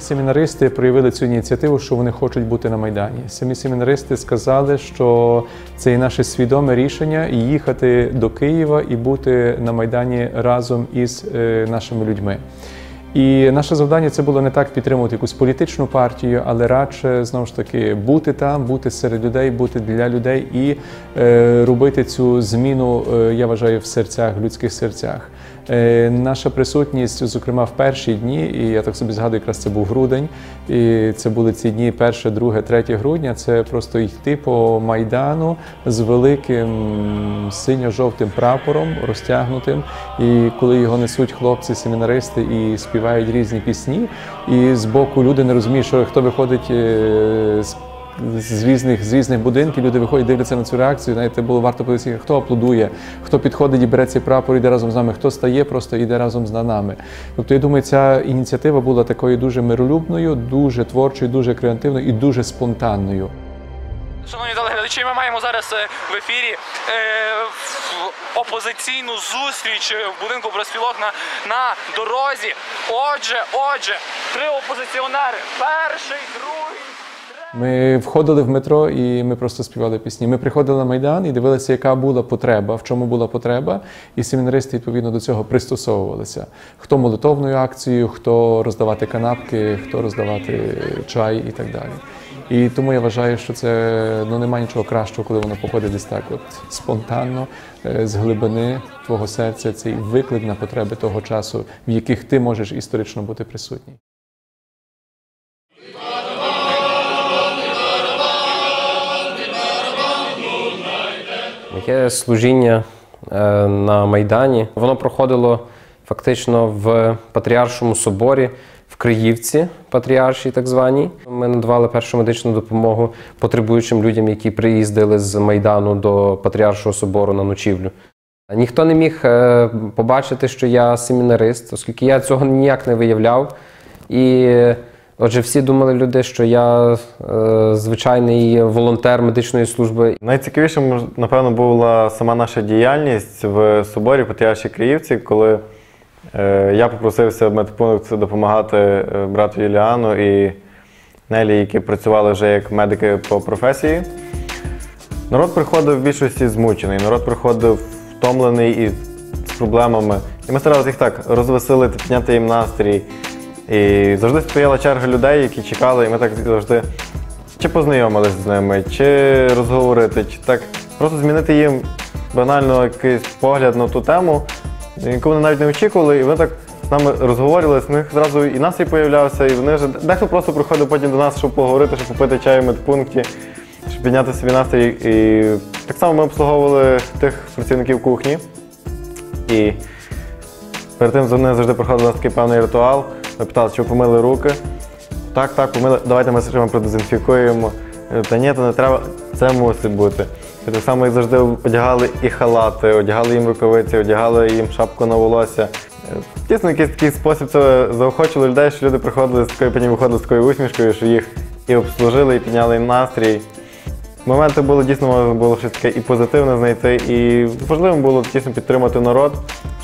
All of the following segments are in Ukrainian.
семінаристи проявили цю ініціативу, що вони хочуть бути на Майдані. Самі семінаристи сказали, що це є наше свідоме рішення їхати до Києва і бути на Майдані разом із е, нашими людьми. І наше завдання це було не так підтримувати якусь політичну партію, але радше знову ж таки бути там, бути серед людей, бути для людей і е, робити цю зміну, е, я вважаю, в серцях, в людських серцях. Е, наша присутність, зокрема, в перші дні, і я так собі згадую, якраз це був грудень, і це були ці дні, 1, 2, 3 грудня. Це просто йти по майдану з великим синьо-жовтим прапором розтягнутим. І коли його несуть хлопці, семінаристи і співають різні пісні, і з боку люди не розуміють, що хто виходить е, з з різних з різних будинків люди виходять, дивляться на цю реакцію. Знаєте, було варто подивитися, хто аплодує, хто підходить і бере цей прапор, йде разом з нами, хто стає, просто йде разом з нами. Тобто, я думаю, ця ініціатива була такою дуже миролюбною, дуже творчою, дуже креативною і дуже спонтанною. Шановні телеглядачі, ми маємо зараз е, в ефірі е, опозиційну зустріч е, в будинку проспілок на, на дорозі. Отже, отже, три опозиціонери. Перший, другий. Ми входили в метро і ми просто співали пісні. Ми приходили на майдан і дивилися, яка була потреба, в чому була потреба, і семінаристи відповідно до цього пристосовувалися. Хто молитовною акцією, хто роздавати канапки, хто роздавати чай і так далі. І тому я вважаю, що це ну немає нічого кращого, коли воно походить десь так, от спонтанно, е, з глибини твого серця, цей виклик на потреби того часу, в яких ти можеш історично бути присутній. Моє служіння е, на Майдані воно проходило фактично в Патріаршому соборі в Криївці, патріаршій так званій. Ми надавали першу медичну допомогу потребуючим людям, які приїздили з Майдану до Патріаршого собору на ночівлю. Ніхто не міг е, побачити, що я семінарист, оскільки я цього ніяк не виявляв. І отже, всі думали люди, що я е, звичайний волонтер медичної служби. Найцікавішим, напевно, була сама наша діяльність в соборі Патріаршій Київці, коли е, я попросився в медпункт допомагати е, брату Юліану і Нелі, які працювали вже як медики по професії. Народ приходив в більшості змучений, народ приходив втомлений і з проблемами. І ми старалися їх так розвеселити, підняти їм настрій. І завжди стояла черга людей, які чекали, і ми так завжди чи познайомилися з ними, чи розговорити, чи так просто змінити їм банально якийсь погляд на ту тему, яку вони навіть не очікували, і вони так з нами розговорювали, з них зразу і настрій появлявся, і вони вже дехто просто приходив потім до нас, щоб поговорити, щоб попити чаю в медпункті, щоб підняти собі настрій. І так само ми обслуговували тих працівників кухні. І перед тим вони завжди проходили у нас такий певний ритуал. Ми питали, чи ви помили руки. Так, так, помили. Давайте ми себе продезінфікуємо. Е, Та ні, то не треба, це мусить бути. І так само, як завжди одягали і халати, одягали їм рукавиці, одягали їм шапку на волосся. Е, Дійсно, якийсь такий спосіб це заохочували людей, що люди приходили з такою, потім виходили з такою усмішкою, що їх і обслужили, і підняли їм настрій. Моменти були дійсно можна було щось таке і позитивне знайти, і важливим було дійсно підтримати народ,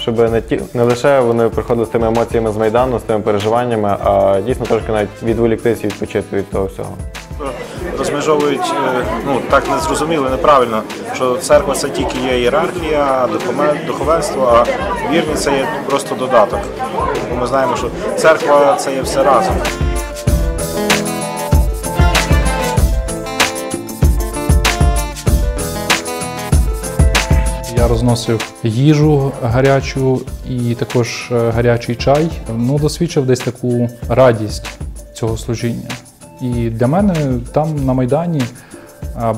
щоб не ті не лише вони приходили з тими емоціями з майдану, з тими переживаннями, а дійсно трошки навіть відволіктися і відпочити від того всього. розмежовують е, ну так не зрозуміло, неправильно, що церква це тільки є ієрархія, документ, духовенство, а вірні це є просто додаток. Ми знаємо, що церква це є все разом. Розносив їжу гарячу і також е, гарячий чай. Ну, досвідчив десь таку радість цього служіння. І для мене там на Майдані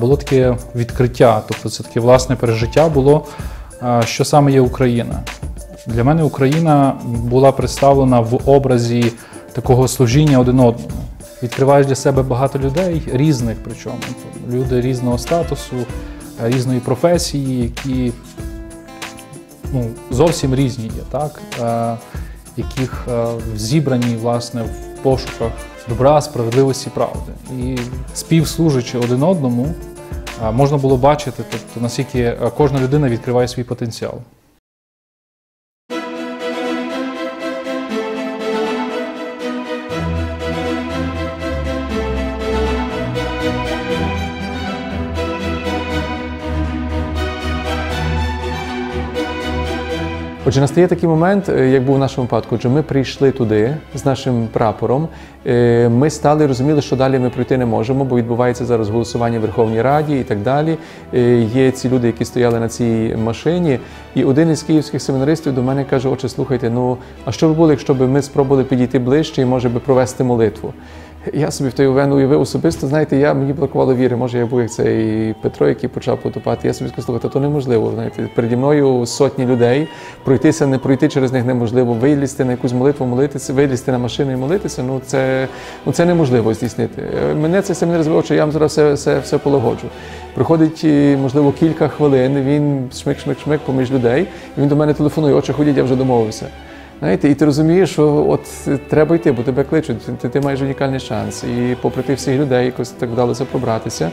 було таке відкриття, тобто це таке власне пережиття було, що саме є Україна. Для мене Україна була представлена в образі такого служіння один одному. Відкриваєш для себе багато людей, різних причому. Люди різного статусу, е, різної професії, які ну, зовсім різні є, так? Е, яких е, зібрані власне в пошуках добра, справедливості, правди. І співслужачи один одному, е, можна було бачити, тобто, наскільки е, кожна людина відкриває свій потенціал. Отже, настає такий момент, е, як був у нашому випадку. Отже, ми прийшли туди з нашим прапором. Е, Ми стали розуміли, що далі ми пройти не можемо, бо відбувається зараз голосування в Верховній Раді і так далі. Е, Є ці люди, які стояли на цій машині. І один із київських семінаристів до мене каже: Отче, слухайте, ну а що б було, якщо б ми спробували підійти ближче і може би провести молитву? Я собі в той момент уявив особисто, знаєте, я мені блокувало віри. Може, я був як цей Петро, який почав потопати. Я собі сказав, слухайте, то неможливо. Знаєте, переді мною сотні людей, пройтися, не пройти через них неможливо. Вилізти на якусь молитву, молитися, вилізти на машину і молитися. Ну це ну це неможливо здійснити. Мене це семінар звив, що я вам зараз все, все, все полагоджу. Проходить, можливо, кілька хвилин. Він шмик-шмик-шмик поміж людей. Він до мене телефонує, отче, ходіть, я вже домовився. Знаєте, і ти розумієш, що от треба йти, бо тебе кличуть, ти, ти маєш унікальний шанс. І попри тих всіх людей, якось так вдалося пробратися.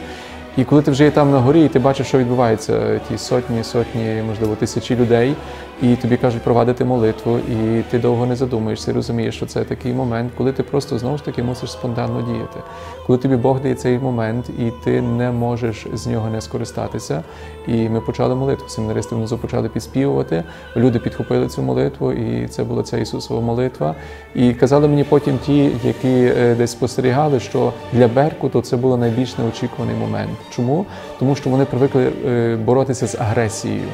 І коли ти вже є там на горі, і ти бачиш, що відбувається, ті сотні, сотні, можливо, тисячі людей, і тобі кажуть провадити молитву, і ти довго не задумуєшся, розумієш, що це такий момент, коли ти просто знову ж таки мусиш спонтанно діяти. Коли тобі Бог дає цей момент, і ти не можеш з нього не скористатися. І ми почали молитву. Семінаристи внизу почали підспівувати. Люди підхопили цю молитву, і це була ця Ісусова молитва. І казали мені потім ті, які е, десь спостерігали, що для Беркуту це був найбільш неочікуваний момент. Чому? Тому що вони привикли е, боротися з агресією.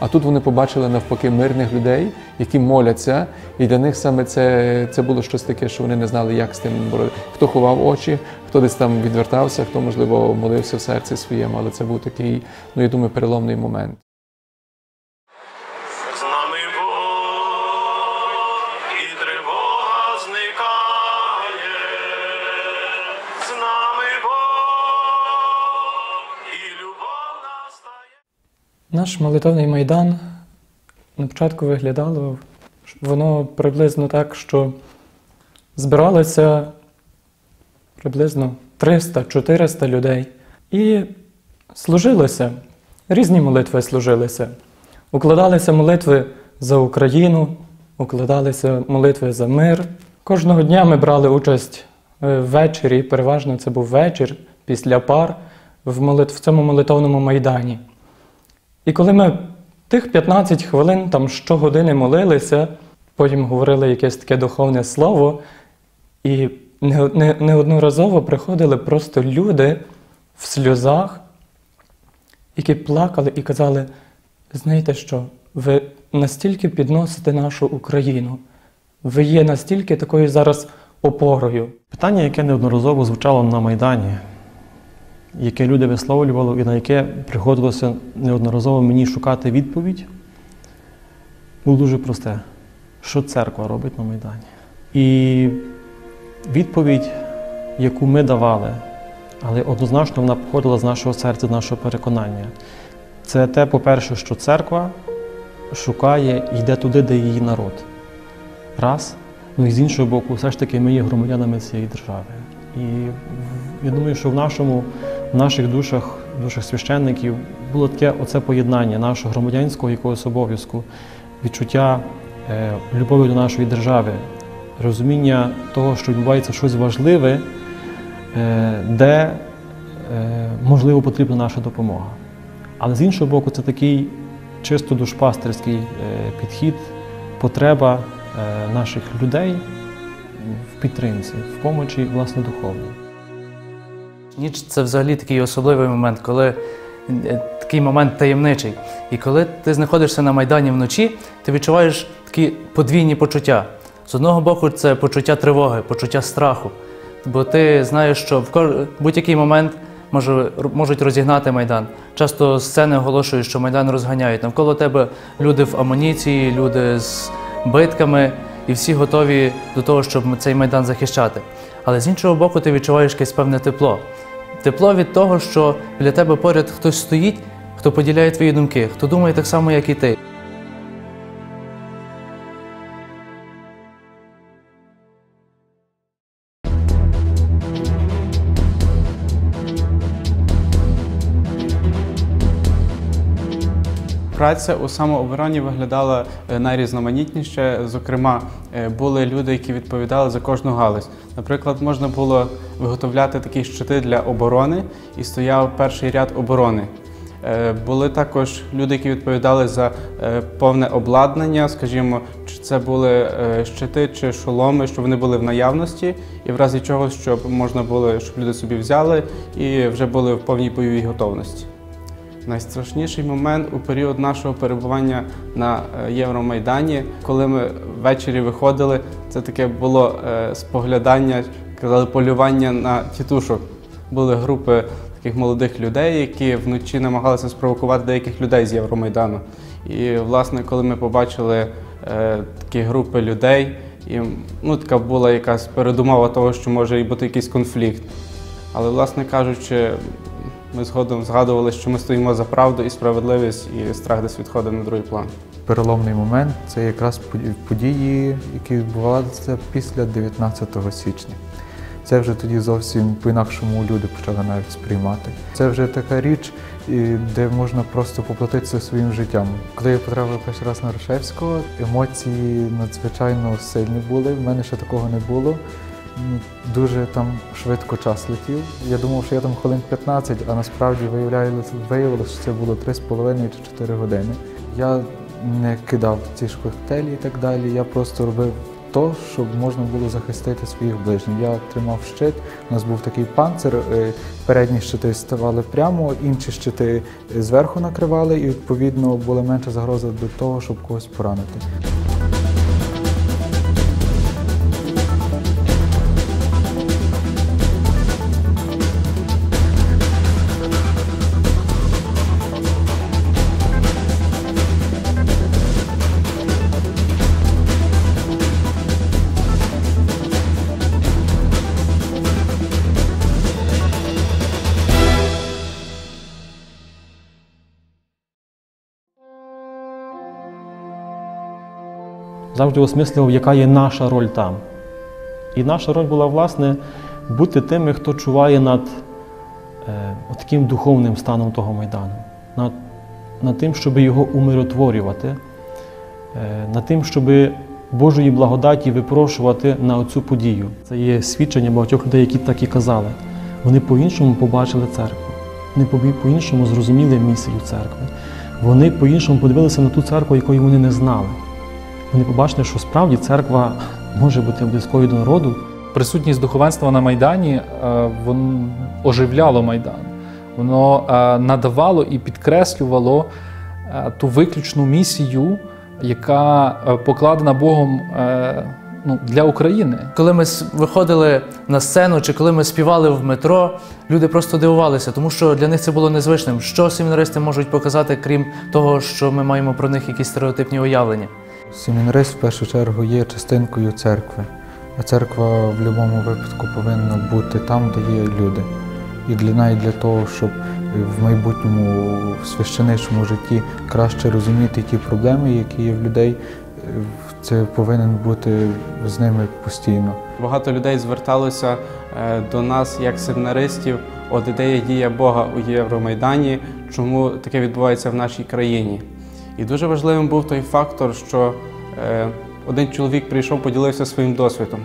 А тут вони побачили навпаки мирних людей, які моляться, і для них саме це, це було щось таке, що вони не знали, як з тим боротися. Хто ховав очі, хто десь там відвертався, хто, можливо, молився в серці своєму, але це був такий, ну я думаю, переломний момент. Наш молитовний майдан на початку виглядало, воно приблизно так, що збиралося приблизно 300-400 людей. І служилося, різні молитви служилися. Укладалися молитви за Україну, укладалися молитви за мир. Кожного дня ми брали участь е, ввечері, переважно це був вечір після пар в, цьому молитовному майдані. І коли ми тих 15 хвилин там щогодини молилися, потім говорили якесь таке духовне слово, і не- не- неодноразово приходили просто люди в сльозах, які плакали і казали: знаєте що, ви настільки підносите нашу Україну, ви є настільки такою зараз опорою. Питання, яке неодноразово звучало на Майдані, яке люди висловлювали і на яке приходилося неодноразово мені шукати відповідь, було дуже просте. Що церква робить на Майдані? І відповідь, яку ми давали, але однозначно вона походила з нашого серця, з нашого переконання. Це те, по-перше, що церква шукає і йде туди, де її народ. Раз. Ну і з іншого боку, все ж таки ми є громадянами цієї держави. І я думаю, що в нашому, в наших душах, душах священників було таке оце поєднання нашого громадянського якогось обов'язку, відчуття е, любові до нашої держави, розуміння того, що відбувається щось важливе, е, де е, можливо потрібна наша допомога. Але з іншого боку, це такий чисто душпастерський е, підхід, потреба е, наших людей в підтримці, в помочі, власне, духовній. Ніч це взагалі такий особливий момент, коли е, такий момент таємничий. І коли ти знаходишся на Майдані вночі, ти відчуваєш такі подвійні почуття. З одного боку, це почуття тривоги, почуття страху. Бо ти знаєш, що в будь-який момент може, можуть розігнати Майдан. Часто сцени оголошують, що Майдан розганяють. Навколо тебе люди в амуніції, люди з битками, і всі готові до того, щоб цей Майдан захищати. Але з іншого боку, ти відчуваєш якесь певне тепло. Тепло від того, що біля тебе поряд хтось стоїть, хто поділяє твої думки, хто думає так само, як і ти. Праця у самообороні виглядала е, найрізноманітніше. Зокрема, е, були люди, які відповідали за кожну галузь. Наприклад, можна було виготовляти такі щити для оборони, і стояв перший ряд оборони. Е, Були також люди, які відповідали за повне обладнання, скажімо, чи це були щити чи шоломи, щоб вони були в наявності, і в разі чого, щоб можна було, щоб люди собі взяли і вже були в повній бойовій готовності. Найстрашніший момент у період нашого перебування на е, Євромайдані, коли ми ввечері виходили, це таке було е, споглядання, казали полювання на тітушок. Були групи таких молодих людей, які вночі намагалися спровокувати деяких людей з Євромайдану. І, власне, коли ми побачили е, такі групи людей, і ну, така була якась передумова того, що може бути якийсь конфлікт. Але, власне кажучи, ми згодом згадували, що ми стоїмо за правду і справедливість, і страх десь відходить на другий план. Переломний момент це якраз події- які відбувалися після 19 січня. Це вже тоді зовсім по-інакшому люди почали навіть сприймати. Це вже така річ, де можна просто поплатитися своїм життям. Коли я потрапив перший раз на Рашевського, емоції надзвичайно сильні були. В мене ще такого не було. Ну, Дуже там швидко час летів. Я думав, що я там хвилин 15, а насправді виявилося, що це було 3,5 чи 4 години. Я не кидав ці ж коктейлі і так далі. Я просто робив то, щоб можна було захистити своїх ближніх. Я тримав щит, у нас був такий панцир, е, передні щити ставали прямо, інші щити е, зверху накривали, і відповідно була менша загроза до того, щоб когось поранити. Завжди осмислював, яка є наша роль там. І наша роль була, власне, бути тими, хто чуває над е, таким духовним станом того майдану, над, над тим, щоб його умиротворювати, е, над тим, щоб Божої благодаті випрошувати на оцю подію. Це є свідчення багатьох людей, які так і казали. Вони по-іншому побачили церкву, вони по- по-іншому зрозуміли місію церкви. Вони по-іншому подивилися на ту церкву, якої вони не знали. Вони побачили, що справді церква може бути близькою до народу. Присутність духовенства на Майдані е, воно оживляло Майдан. Воно е, надавало і підкреслювало е, ту виключну місію, яка покладена Богом ну, для України. Коли ми виходили на сцену чи коли ми співали в метро, люди просто дивувалися, тому що для них це було незвичним. Що семінаристи можуть показати, крім того, що ми маємо про них якісь стереотипні уявлення? Семінарист в першу чергу є частинкою церкви, а церква в будь-якому випадку повинна бути там, де є люди. І для навіть для того, щоб в майбутньому в священичому житті краще розуміти ті проблеми, які є в людей, це повинен бути з ними постійно. Багато людей зверталося е, до нас як семінаристів, от ідея дія Бога у Євромайдані, чому таке відбувається в нашій країні. І дуже важливим був той фактор, що е, один чоловік прийшов, поділився своїм досвідом.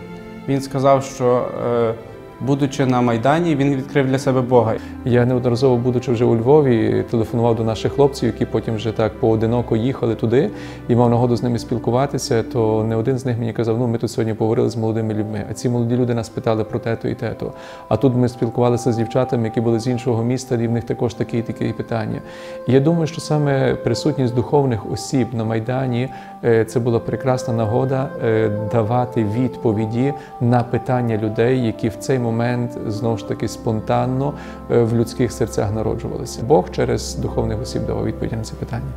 Він сказав, що е, будучи на Майдані, він відкрив для себе Бога. Я неодноразово, будучи вже у Львові, телефонував до наших хлопців, які потім вже так поодиноко їхали туди і мав нагоду з ними спілкуватися. То не один з них мені казав: ну ми тут сьогодні поговорили з молодими людьми. А ці молоді люди нас питали про те-то і те-то. А тут ми спілкувалися з дівчатами, які були з іншого міста, і в них також такі і такі питання. І я думаю, що саме присутність духовних осіб на майдані е, це була прекрасна нагода е, давати відповіді на питання людей, які в цей момент знову ж таки спонтанно е, в людських серцях народжувалися. Бог через духовних осіб давав відповіді на це питання.